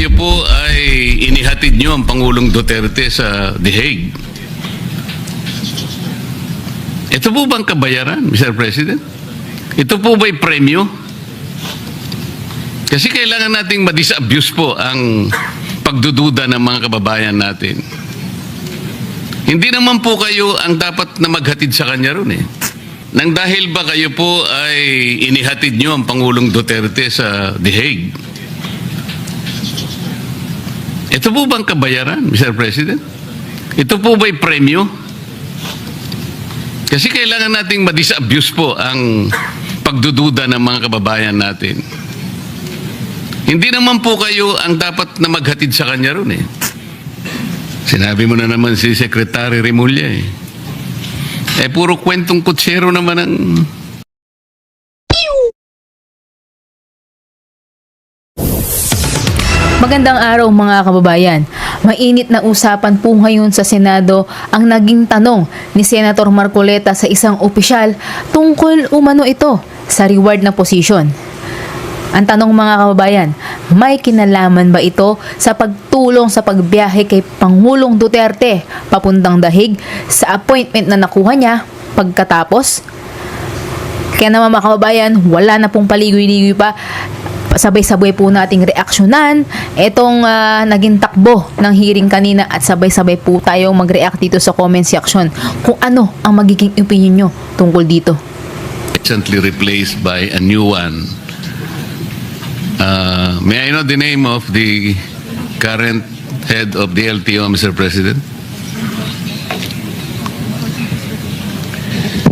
kayo po ay inihatid nyo ang Pangulong Duterte sa The Hague. Ito po bang kabayaran, Mr. President? Ito po ba'y premyo? Kasi kailangan nating ma-disabuse po ang pagdududa ng mga kababayan natin. Hindi naman po kayo ang dapat na maghatid sa kanya ron eh. Nang dahil ba kayo po ay inihatid nyo ang Pangulong Duterte sa The Hague? Ito po bang kabayaran, Mr. President? Ito po ba'y premyo? Kasi kailangan nating ma-disabuse po ang pagdududa ng mga kababayan natin. Hindi naman po kayo ang dapat na maghatid sa kanya ron eh. Sinabi mo na naman si Secretary Remulla eh. Eh, puro kwentong kutsero naman ang... Magandang araw mga kababayan. Mainit na usapan po ngayon sa Senado ang naging tanong ni Senator Marcoleta sa isang opisyal tungkol umano ito sa reward na posisyon. Ang tanong mga kababayan, may kinalaman ba ito sa pagtulong sa pagbiyahe kay Pangulong Duterte papuntang dahig sa appointment na nakuha niya pagkatapos? Kaya naman mga kababayan, wala na pong paligoy-ligoy pa. Sabay-sabay po nating reaksyonan itong ah, naging takbo ng hearing kanina at sabay-sabay po tayong mag-react dito sa comment section kung ano ang magiging opinion nyo tungkol dito. recently replaced by a new one. Uh, may I know the name of the current head of the LTO, Mr. President?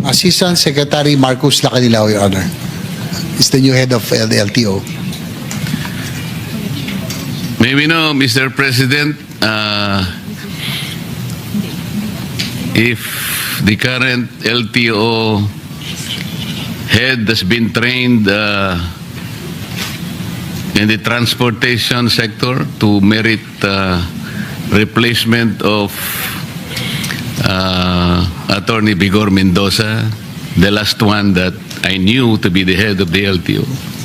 Assistant Secretary Marcos Lacanilaw, Your Honor, is the new head of uh, the LTO. May we know, Mr. President, uh, if the current LTO head has been trained uh, in the transportation sector to merit uh, replacement of uh, Attorney Bigor Mendoza, the last one that I knew to be the head of the LTO.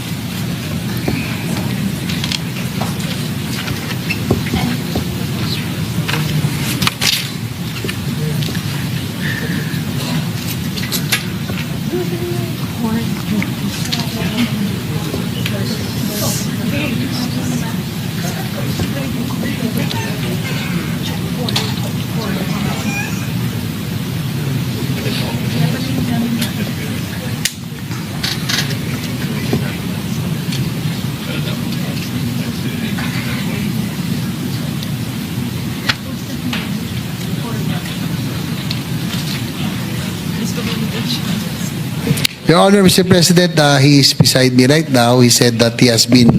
Your Honor, Mr. President, uh, he is beside me right now. He said that he has been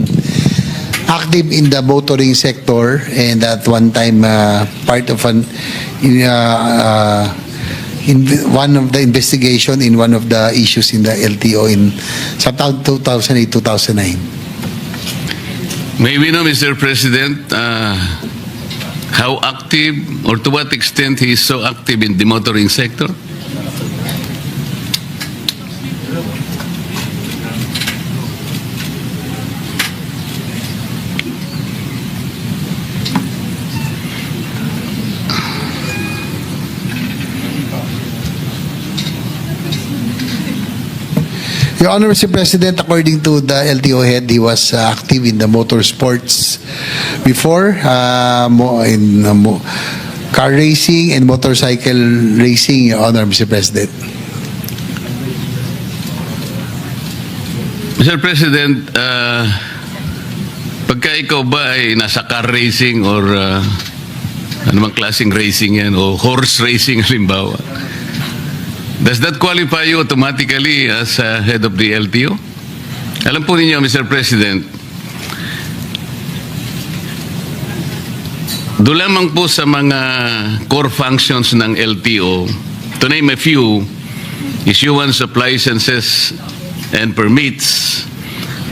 active in the motoring sector and at one time uh, part of an in, uh, uh, in one of the investigation in one of the issues in the LTO in sa taon 2008-2009. May we know, Mr. President, uh, how active or to what extent he is so active in the motoring sector? Your Honor. President, according to the LTO head, he was uh, active in the motorsports before, uh, in uh, car racing and motorcycle racing, Your Honor. President. Mr. President, uh, pagka ikaw ba ay nasa car racing or uh, anumang klaseng racing yan o horse racing halimbawa, does that qualify you automatically as uh, head of the LTO? Alam po ninyo, Mr. President, doon lamang po sa mga core functions ng LTO, to name a few, issuance of licenses and permits,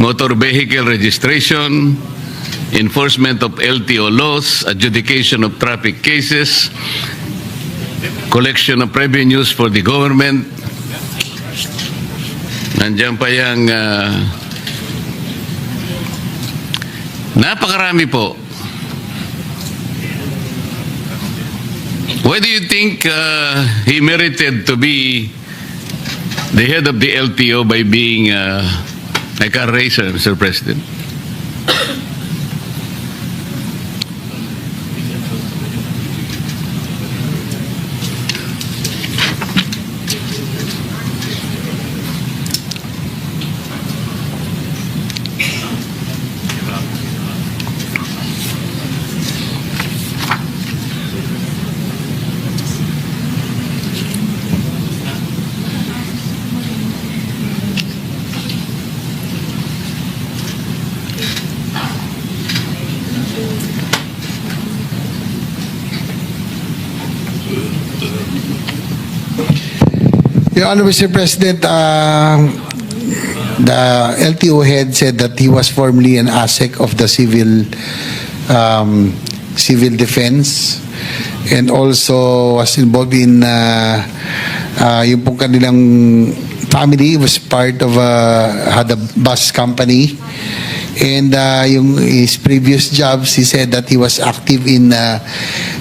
motor vehicle registration, enforcement of LTO laws, adjudication of traffic cases, collection of revenues for the government. Nandiyan pa yung uh, Napakarami po. Why do you think uh, he merited to be the head of the LTO by being uh, a car racer, Mr. President? Your Honor, Mr. President, uh, the LTO head said that he was formerly an ASEC of the civil um, civil defense and also was involved in uh, uh, yung pong kanilang family was part of a, had a bus company and uh, yung his previous jobs he said that he was active in uh,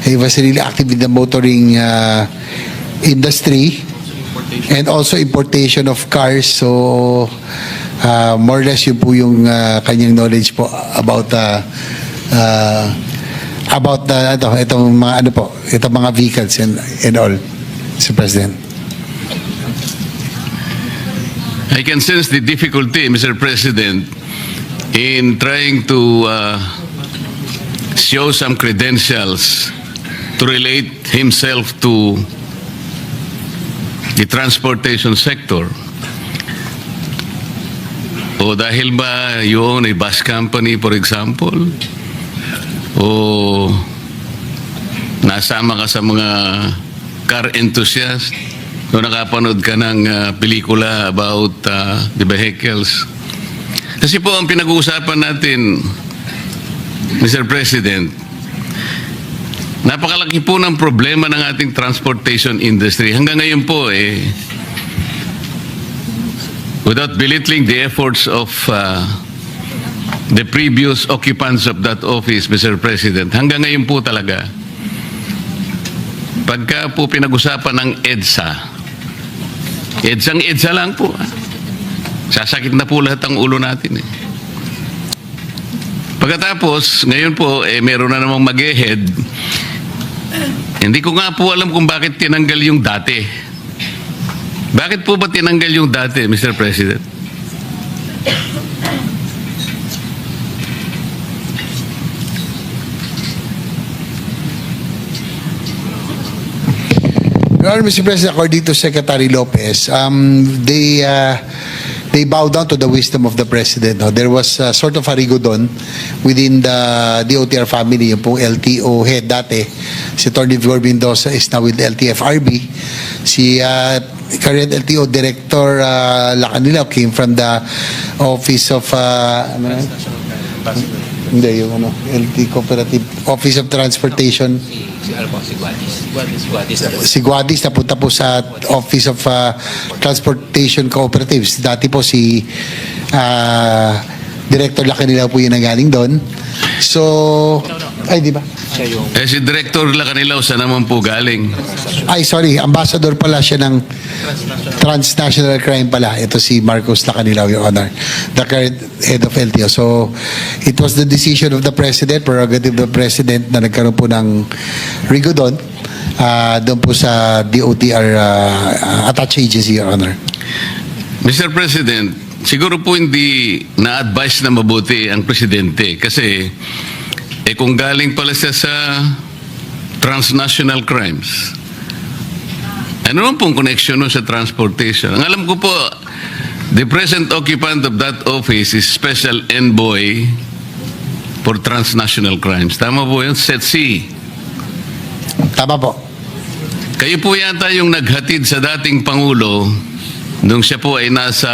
he was really active in the motoring uh, industry and also importation of cars so uh, more or less yun po yung uh, kanyang knowledge po about uh, uh, about the ito itong mga ano po itong mga vehicles and and all Mr. President I can sense the difficulty, Mr. President, in trying to uh, show some credentials to relate himself to the transportation sector. O dahil ba you own a bus company, for example? O nasama ka sa mga car enthusiast? O nakapanood ka ng uh, pelikula about uh, the vehicles? Kasi po ang pinag-uusapan natin, Mr. President, napakalaki po ng problema ng ating transportation industry. Hanggang ngayon po, eh, without belittling the efforts of uh, the previous occupants of that office, Mr. President, hanggang ngayon po talaga, pagka po pinag-usapan ng EDSA, EDSA EDSA lang po. ah. Sasakit na po lahat ang ulo natin eh. Pagkatapos, ngayon po, eh, meron na namang mag-head. Hindi ko nga po alam kung bakit tinanggal yung dati. Bakit po ba tinanggal yung dati, Mr. President? Your Honor, Mr. President, according to Secretary Lopez, um, they uh, they bow down to the wisdom of the President. No? There was uh, sort of a rigodon within the DOTR family, yung pong LTO head dati. Si Tony Vigor Mendoza is now with LTFRB. Si uh, current LTO Director uh, Lacanilao came from the office of... Uh, ano? Hindi, yung ano, LT Cooperative Office of Transportation. Si ano po, si Guadis. Guadis, Guadis. Si Guadis napunta po sa Office of uh, Transportation Cooperatives. Dati po si uh, Director Lacanila po yun ang galing doon. So, ay di ba? Eh si Director Lacanilaw, saan naman po galing? Ay, sorry, ambassador pala siya ng transnational crime pala. Ito si Marcos Lacanilao, Your Honor, the current head of LTO. So, it was the decision of the President, prerogative of the President na nagkaroon po ng rigodon uh, doon po sa DOTR uh, attached agency, Your Honor. Mr. President, siguro po hindi na-advise na mabuti ang Presidente kasi eh kung galing pala siya sa transnational crimes, ano naman pong connection nun sa transportation? Ang alam ko po, the present occupant of that office is Special Envoy for Transnational Crimes. Tama po yun? SETC. Tama po. Kayo po yata yung naghatid sa dating Pangulo nung siya po ay nasa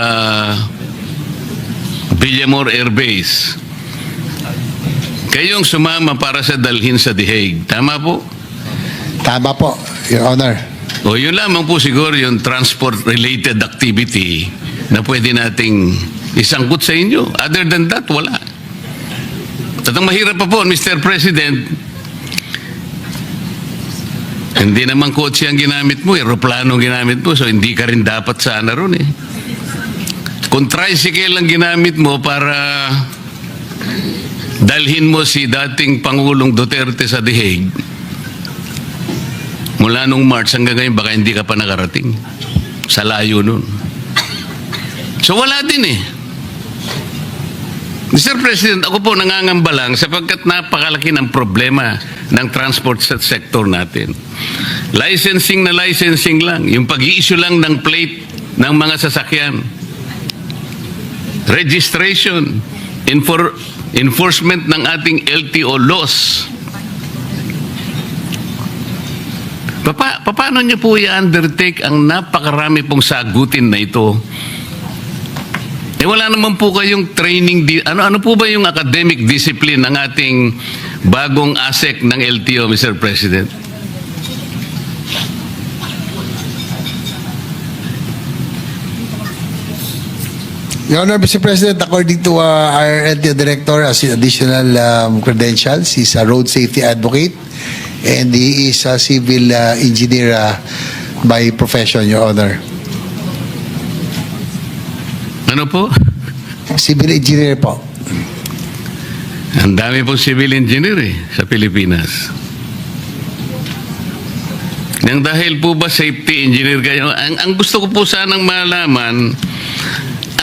Villamor Air Base. Kayong sumama para sa dalhin sa The Hague. Tama po? Tama po, Your Honor. O yun lamang po siguro yung transport-related activity na pwede nating isangkot sa inyo. Other than that, wala. At ang mahirap pa po, Mr. President, hindi naman kotse ang ginamit mo, aeroplano ang ginamit mo, so hindi ka rin dapat sana ron eh. Kung tricycle ang ginamit mo para dalhin mo si dating Pangulong Duterte sa The Hague, mula nung March hanggang ngayon, baka hindi ka pa nakarating. Sa layo nun. So wala din eh. Mr. President, ako po nangangamba lang sapagkat napakalaki ng problema ng transport sector natin. Licensing na licensing lang. Yung pag-i-issue lang ng plate ng mga sasakyan. Registration. Enfor- enforcement ng ating LTO laws. Papa, paano niyo po i-undertake ang napakarami pong sagutin na ito? Eh wala naman po kayong training di ano ano po ba yung academic discipline ng ating bagong ASEC ng LTO Mr. President? Your Honor, Mr. President, according to uh, our LTO Director, as additional um, credentials, he's a road safety advocate and he is a civil uh, engineer uh, by profession, Your Honor. Ano po? Civil engineer po. Ang dami pong civil engineer eh, sa Pilipinas. Nang dahil po ba safety engineer kayo, ang, ang gusto ko po sanang malaman,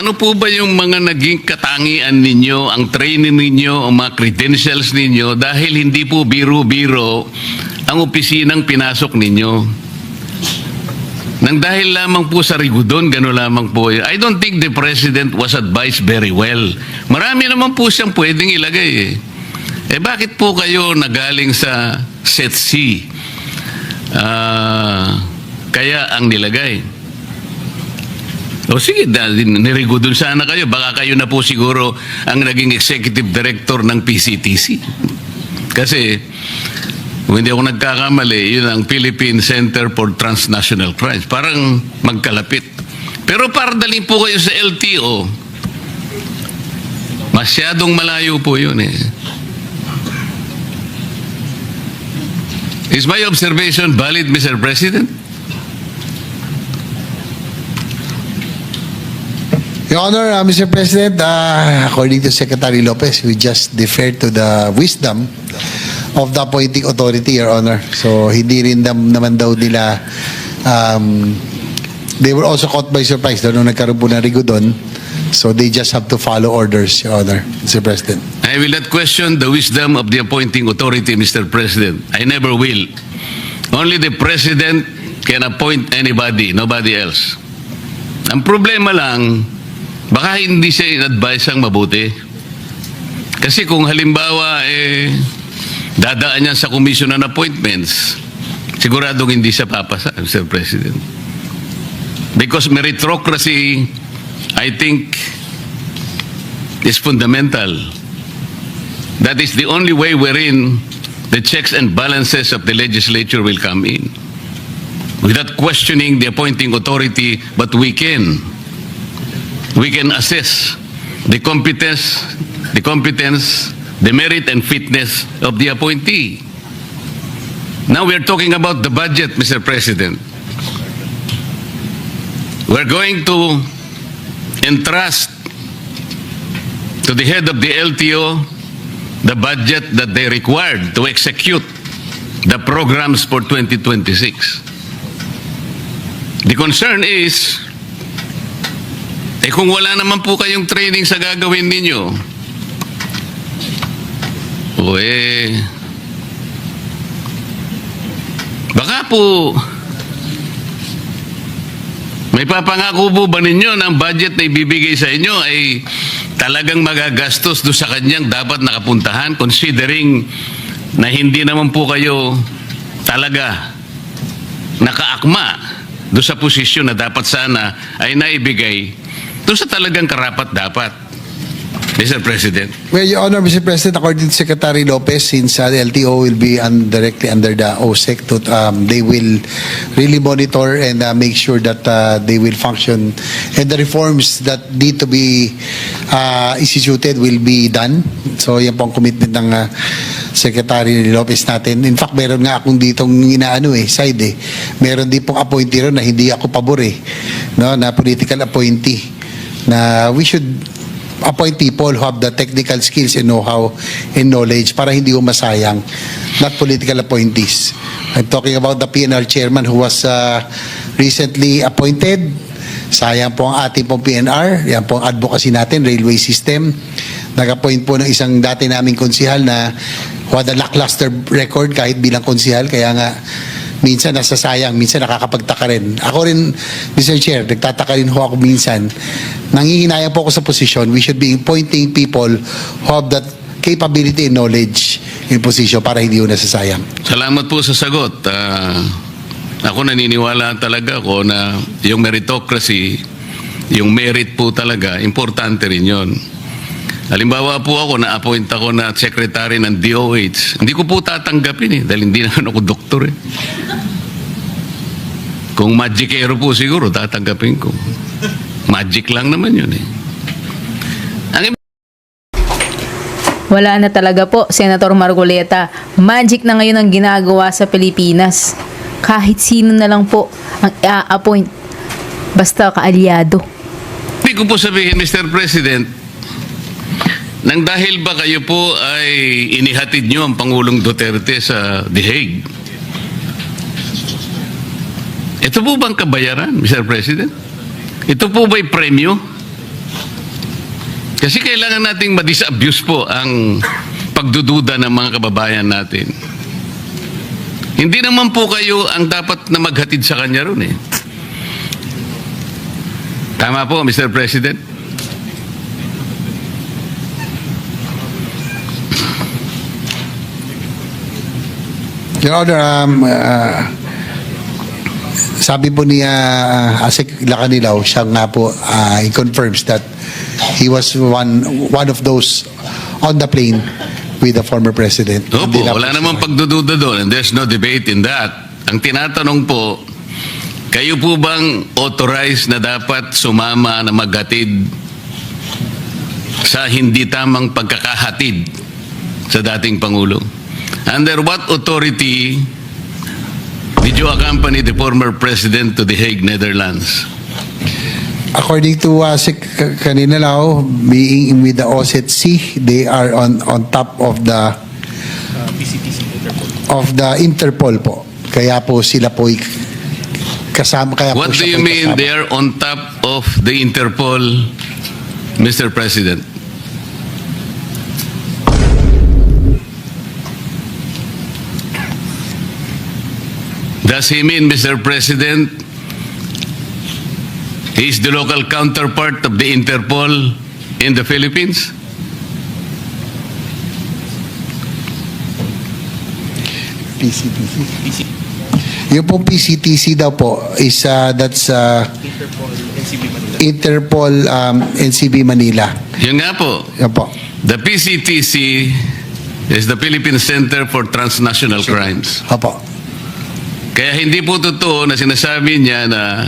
ano po ba yung mga naging katangian ninyo, ang training ninyo, ang mga credentials ninyo dahil hindi po biro-biro ang opisinang pinasok ninyo? Nang dahil lamang po sa rigudon, gano'n lamang po. I don't think the President was advised very well. Marami naman po siyang pwedeng ilagay eh. Eh bakit po kayo nagaling sa set C? Ah, kaya ang nilagay. O sige, dahil nirigudon sana kayo. Baka kayo na po siguro ang naging executive director ng PCTC. Kasi kung hindi ako nagkakamali, yun ang Philippine Center for Transnational Crimes. Parang magkalapit. Pero para dalhin po kayo sa LTO, masyadong malayo po yun eh. Is my observation valid, Mr. President? Your Honor, uh, Mr. President, uh, according to Secretary Lopez, we just defer to the wisdom of the appointing authority, Your Honor. So, hindi rin dam, naman daw nila, um, they were also caught by surprise daw nung nagkaroon po ng rigudon. So, they just have to follow orders, Your Honor, Mr. President. I will not question the wisdom of the appointing authority, Mr. President. I never will. Only the President can appoint anybody, nobody else. Ang problema lang, baka hindi siya in-advise ang mabuti. Kasi kung halimbawa, eh, dadaan niya sa commission on appointments, siguradong hindi siya papasa, Mr. President. Because meritocracy, I think, is fundamental. That is the only way wherein the checks and balances of the legislature will come in. Without questioning the appointing authority, but we can. We can assess the competence, the competence, the merit and fitness of the appointee. Now we're talking about the budget, Mr. President. We're going to entrust to the head of the LTO the budget that they required to execute the programs for 2026. The concern is, eh kung wala naman po kayong training sa gagawin ninyo, o eh, baka po, may papangako po ba ninyo ang budget na ibibigay sa inyo ay talagang magagastos do sa kanyang dapat nakapuntahan considering na hindi naman po kayo talaga nakaakma do sa posisyon na dapat sana ay naibigay do sa talagang karapat dapat. Mr. President. Well, Your Honor, Mr. President, according to Secretary Lopez, since uh, the LTO will be un- directly under the OSEC, to, um, they will really monitor and uh, make sure that uh, they will function and the reforms that need to be uh, instituted will be done. So, yan po ang commitment ng uh, Secretary Lopez natin. In fact, meron nga akong ditong inaano eh, side eh. Meron din pong appointee ron na hindi ako pabor eh. No, na political appointee na we should appoint people who have the technical skills and know-how and knowledge para hindi ho masayang, not political appointees. I'm talking about the PNR chairman who was uh, recently appointed. Sayang po ang ating pong PNR. Yan po ang advocacy natin, railway system. Nag-appoint po ng isang dati naming konsihal na who had a lackluster record kahit bilang konsihal. Kaya nga, minsan nasasayang, minsan nakakapagtaka rin. Ako rin, Mr. Chair, nagtataka rin ho ako minsan. Nangihinayang po ako sa posisyon. We should be appointing people who have that capability and knowledge in position para hindi ho nasasayang. Salamat po sa sagot. Ah, ako naniniwala talaga ako na yung meritocracy, yung merit po talaga, importante rin yon. Halimbawa po ako, na-appoint ako na secretary ng DOH. Hindi ko po tatanggapin eh, dahil hindi naman ako doktor eh. Kung magicero po siguro, tatanggapin ko. Magic lang naman yun eh. Ang Wala na talaga po, Senator Margoleta. Magic na ngayon ang ginagawa sa Pilipinas. Kahit sino na lang po ang i-appoint. Basta kaalyado. Ibig ko po sabihin, Mr. President, nang dahil ba kayo po ay inihatid nyo ang Pangulong Duterte sa The Hague? Ito po bang kabayaran, Mr. President? Ito po ba'y premyo? Kasi kailangan nating ma-disabuse po ang pagdududa ng mga kababayan natin. Hindi naman po kayo ang dapat na maghatid sa kanya ron eh. Tama po, Mr. President. Your Honor, um, uh, sabi po niya uh, Asik Lacanilaw, siya nga po, uh, he confirms that he was one one of those on the plane with the former president. Opo, Hindi na po wala siya. namang pagdududa doon and there's no debate in that. Ang tinatanong po, kayo po bang authorized na dapat sumama na maghatid sa hindi tamang pagkakahatid sa dating Pangulo? Under what authority did you accompany the former president to The Hague, Netherlands? According to uh, Sik Kaninalaw, being with the OSETC, they are on on top of the of the Interpol po. Kaya po sila po kasama kaya What po do siya you po'y mean kasama. they are on top of the Interpol, Mr. President? Does he mean, Mr. President, he is the local counterpart of the Interpol in the Philippines? PCTC. Yung pong PCTC daw po is uh, that's uh, Interpol, NCB Manila. Interpol um, NCB Manila. Yun nga po. Yan po. The PCTC is the Philippine Center for Transnational Crimes. Opo. Kaya hindi po totoo na sinasabi niya na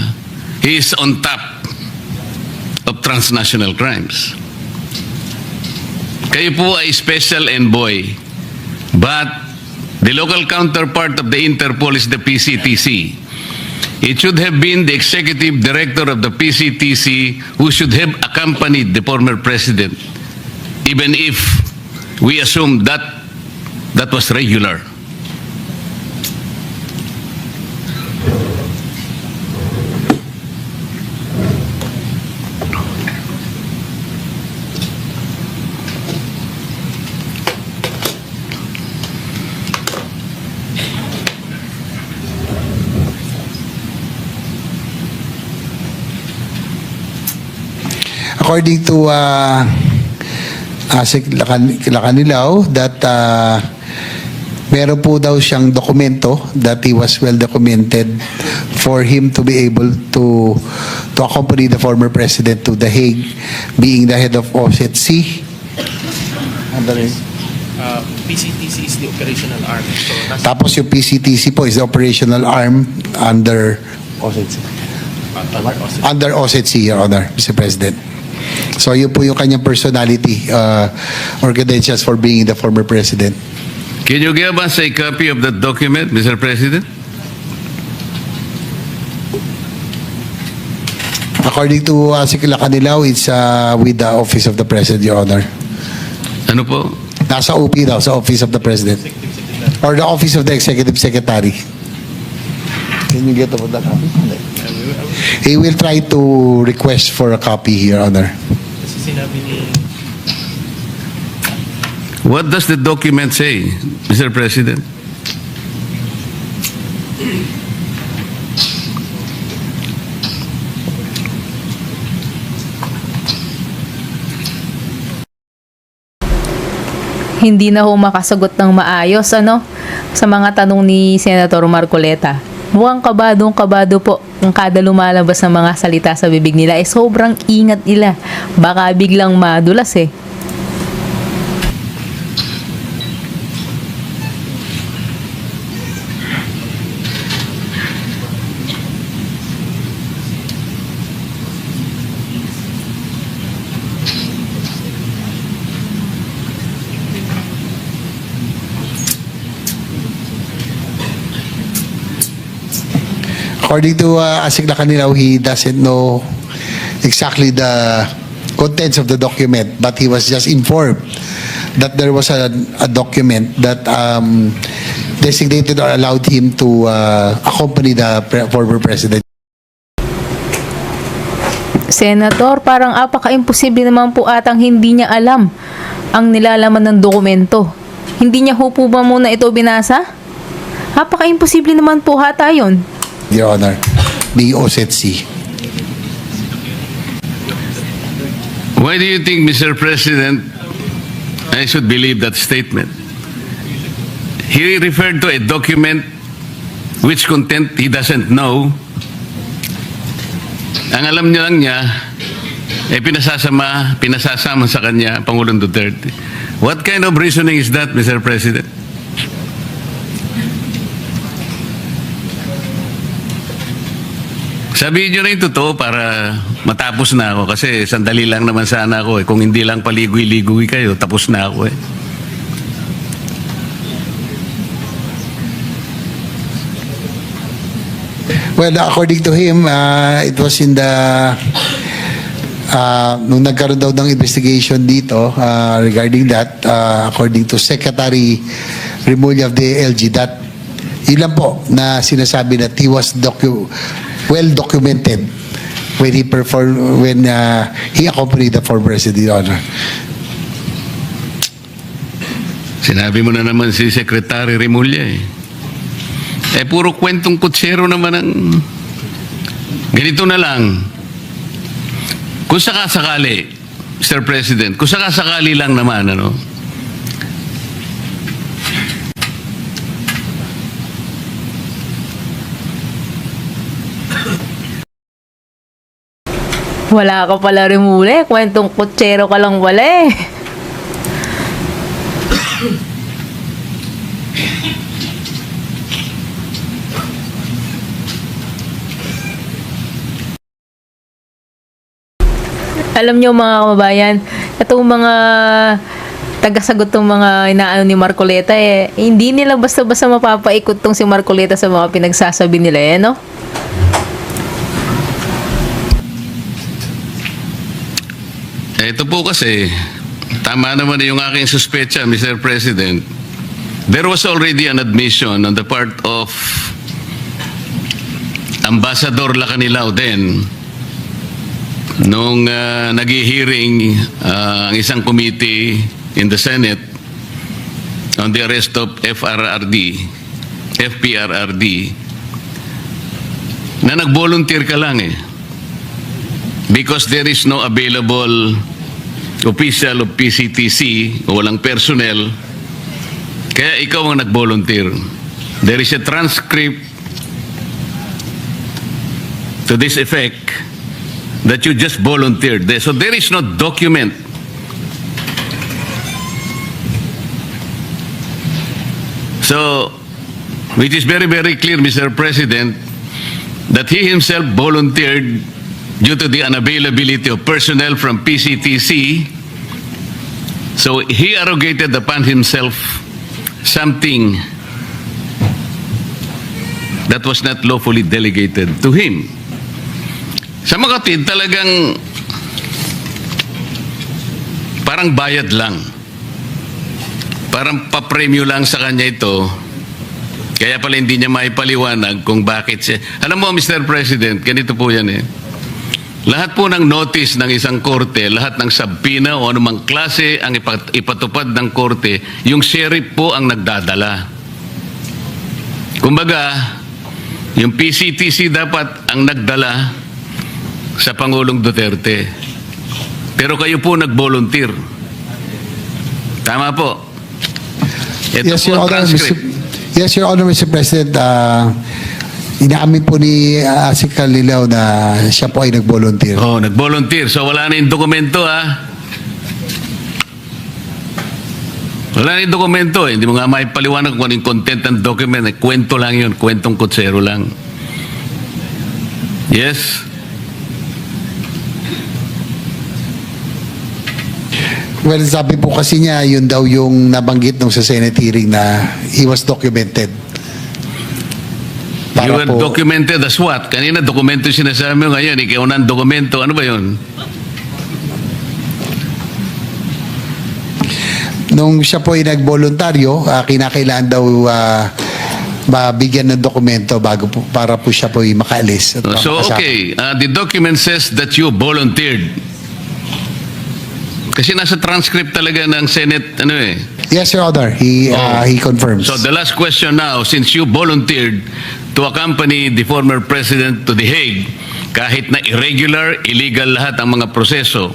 he is on top of transnational crimes. Kayo po ay special envoy. But the local counterpart of the Interpol is the PCTC. It should have been the executive director of the PCTC who should have accompanied the former president, even if we assume that that was regular. According to uh, Asik Lacan- Lacanilaw, that uh, meron po daw siyang dokumento that he was well documented for him to be able to to accompany the former president to The Hague, being the head of Under- Uh, PCTC is the operational arm. So, Tapos yung PCTC po is the operational arm under OSETC. under. Under OSETC, Your Honor, Mr. President. So yun po yung kanyang personality uh, or credentials for being the former president. Can you give us a copy of that document, Mr. President? According to uh, Sikila Kanilaw, it's uh, with the Office of the President, Your Honor. Ano po? Nasa OP daw, sa Office of the President. Or the Office of the Executive Secretary. Can you get copy? He will try to request for a copy, Your Honor. Kasi sinabi ni What does the document say, Mr. President? Hindi na ho makasagot ng maayos ano sa mga tanong ni Senator Marcoleta. Mukhang kabadong kabado po ang kada lumalabas ng mga salita sa bibig nila. Eh sobrang ingat nila. Baka biglang madulas eh. According to uh, Asik Kanilaw, he doesn't know exactly the contents of the document, but he was just informed that there was a, a document that um, designated or allowed him to uh, accompany the pre- former president. Senator, parang apaka-imposible naman po atang hindi niya alam ang nilalaman ng dokumento. Hindi niya ho po ba muna ito binasa? Apaka-imposible naman po hata yun. Your Honor, the OSETC. Why do you think, Mr. President, I should believe that statement? He referred to a document which content he doesn't know. Ang alam niya lang niya, eh pinasasama, pinasasama sa kanya, Pangulong Duterte. What kind of reasoning is that, Mr. President? Sabihin nyo na yung totoo para matapos na ako kasi sandali lang naman sana ako eh. Kung hindi lang paligoy-ligoy kayo, tapos na ako eh. Well, according to him, uh, it was in the uh, nung nagkaroon daw ng investigation dito uh, regarding that, uh, according to Secretary Remulla of the LG, that lang po na sinasabi that he was docu- well documented when he performed when uh, he accompanied the former president, Your. Sinabi mo na naman si Secretary Remulla eh. Eh, puro kwentong kutsero naman ang... Ganito na lang. Kung sakasakali, Mr. President, kung sakasakali lang naman, ano, Wala ka pala rin muli. Kwentong kutsero ka lang wala eh. Alam nyo mga kababayan, itong mga tagasagot ng mga inaano ni Marcoleta eh, hindi nila basta-basta mapapaikot tong si Marcoleta sa mga pinagsasabi nila eh, no? Ito po kasi, tama naman yung aking suspecha, Mr. President. There was already an admission on the part of Ambassador Lacanilao then nung uh, nag-hearing uh, ang isang committee in the Senate on the arrest of FRRD, FPRRD, na nag-volunteer ka lang eh because there is no available official of PCTC o walang personnel, kaya ikaw ang nag-volunteer. There is a transcript to this effect that you just volunteered. So there is no document So, which is very, very clear, Mr. President, that he himself volunteered due to the unavailability of personnel from PCTC. So he arrogated upon himself something that was not lawfully delegated to him. Sa mga kapatid, talagang parang bayad lang. Parang papremyo lang sa kanya ito. Kaya pala hindi niya maipaliwanag kung bakit siya. Alam mo, Mr. President, ganito po yan eh. Lahat po ng notice ng isang korte, lahat ng sabpina o anumang klase ang ipat- ipatupad ng korte, yung sheriff po ang nagdadala. Kumbaga, yung PCTC dapat ang nagdala sa Pangulong Duterte. Pero kayo po nag-volunteer. Tama po. Ito Yes, po Your Honor, Mr. Yes, Your Honor, Mr. President. Uh, inaamin po ni uh, Asik Lilaw na siya po ay nag-volunteer. Oh, nag-volunteer. So wala na yung dokumento ah. Wala na yung dokumento eh. Hindi mo nga maipaliwanag kung ano yung content ng document. Eh. Kwento lang yun. Kwentong kutsero lang. Yes? Well, sabi po kasi niya, yun daw yung nabanggit nung sa Senate hearing na he was documented. You were documented as what? Kanina dokumento yung sinasabi mo ngayon. Ikaw na dokumento. Ano ba yun? Nung siya po ay nagboluntaryo, uh, kinakailangan daw uh, mabigyan ng dokumento bago po, para po siya po ay makaalis. At So, makasama. okay. Uh, the document says that you volunteered. Kasi nasa transcript talaga ng Senate, ano eh. Yes, Your Honor. He, uh, he confirms. So the last question now, since you volunteered to accompany the former president to The Hague, kahit na irregular, illegal lahat ang mga proseso,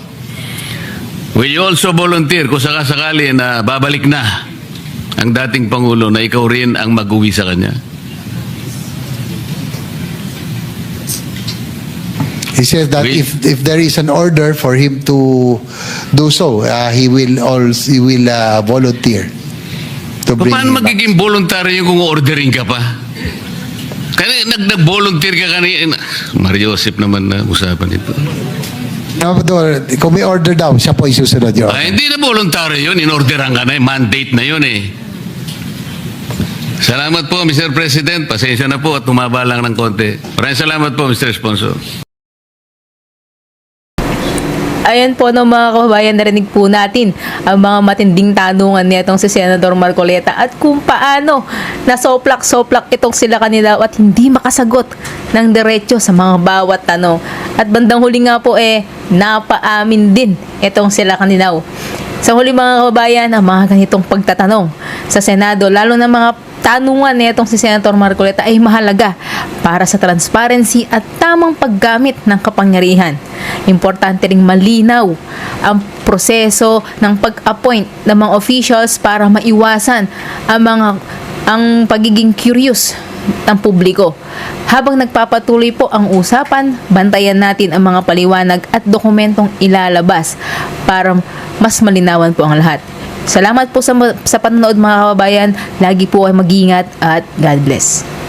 will you also volunteer kung sakasakali na babalik na ang dating Pangulo na ikaw rin ang mag-uwi sa kanya? He says that if if there is an order for him to do so, uh, he will also he will uh, volunteer to bring Paano magiging voluntary yung kung ordering ka pa? Nag, nag-volunteer ka kanina. Mario Joseph naman na usapan ito. Uh, kung may order daw, siya po isusunod, Your Ay, Honor. hindi na voluntary yun. Inorderan ka na. eh. Mandate na yun eh. Salamat po, Mr. President. Pasensya na po at tumaba lang ng konti. Maraming salamat po, Mr. Sponsor. Ayan po no mga kababayan, narinig po natin ang mga matinding tanungan nitong si Senador Marcoleta at kung paano nasoplak-soplak itong sila kanila at hindi makasagot ng diretso sa mga bawat tanong. At bandang huli nga po eh, napaamin din itong sila kanilaw. Sa huli mga kababayan, ang mga ganitong pagtatanong sa Senado, lalo na mga tanungan nitong si Senator Marcoleta ay mahalaga para sa transparency at tamang paggamit ng kapangyarihan. Importante ring malinaw ang proseso ng pag-appoint ng mga officials para maiwasan ang mga ang pagiging curious ng publiko. Habang nagpapatuloy po ang usapan, bantayan natin ang mga paliwanag at dokumentong ilalabas para mas malinawan po ang lahat. Salamat po sa, sa panonood mga kababayan. Lagi po ay mag-ingat at God bless.